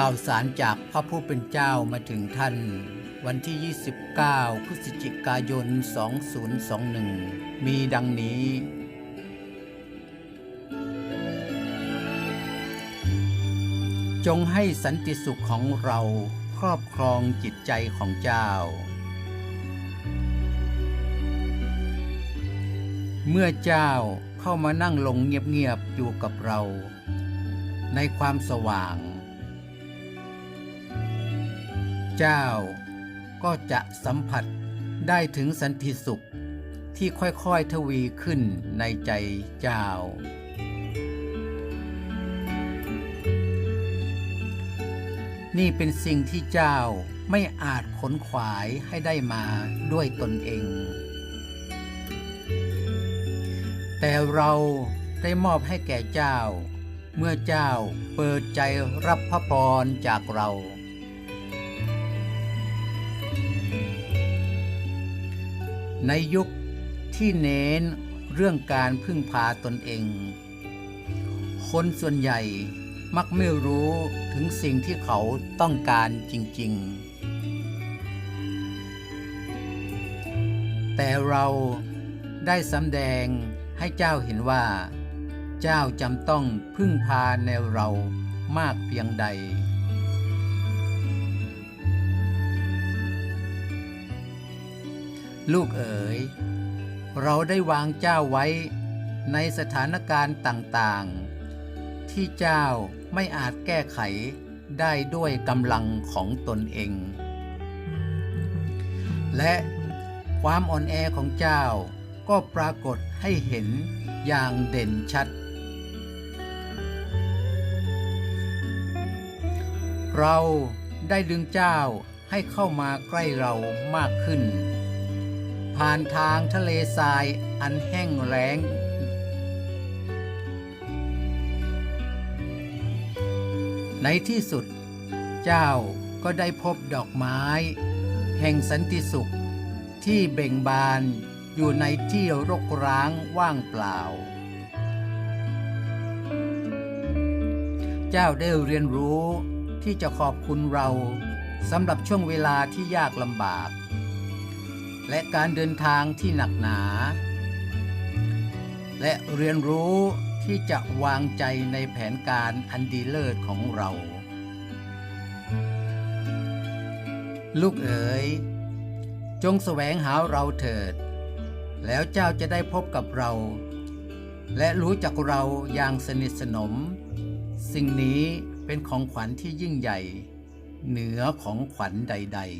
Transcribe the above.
ข่าวสารจากพระผู้เป็นเจ้ามาถึงท่าน วันที่ 29 พฤศจิกายน 2021 มีดังนี้ จงให้สันติสุขของเราครอบครองจิตใจของเจ้า เมื่อเจ้าเข้ามานั่งลงเงียบๆอยู่กับเรา ในความสว่าง เจ้า ก็จะสัมผัสได้ถึงสันติสุขที่ค่อยๆทวีขึ้นในใจเจ้า นี่เป็นสิ่งที่เจ้าไม่อาจขนขวายให้ได้มาด้วยตนเอง แต่เราได้มอบให้แก่เจ้า เมื่อเจ้าเปิดใจรับพระพรจากเรา ในยุคที่เน้นเรื่องการพึ่งพาตนเอง คนส่วนใหญ่มักไม่รู้ถึงสิ่งที่เขาต้องการจริง ๆ แต่เราได้สำแดงให้เจ้าเห็นว่า เจ้าจำต้องพึ่งพาในเรามากเพียงใด ลูกเอ๋ย เราได้วางเจ้าไว้ในสถานการณ์ต่างๆ ที่เจ้าไม่อาจแก้ไขได้ด้วยกำลังของตนเอง และความอ่อนแอของเจ้าก็ปรากฏให้เห็นอย่างเด่นชัด เราได้ดึงเจ้าให้เข้ามาใกล้เรามากขึ้น ผ่านทางทะเลทรายอันแห้งแล้ง ในที่สุด เจ้าก็ได้พบดอกไม้ แห่งสันติสุขที่เบ่งบานอยู่ในที่รกร้างว่างเปล่า เจ้าได้เรียนรู้ที่จะขอบคุณเราสำหรับช่วงเวลาที่ยากลำบาก และการเดินทางที่หนักหนา และเรียนรู้ที่จะวางใจในแผนการอันดีเลิศของเรา ลูกเอ๋ย จงแสวงหาเราเถิด แล้วเจ้าจะได้พบกับเรา และรู้จักเราอย่างสนิทสนม สิ่งนี้เป็นของขวัญที่ยิ่งใหญ่ เหนือของขวัญใด ๆ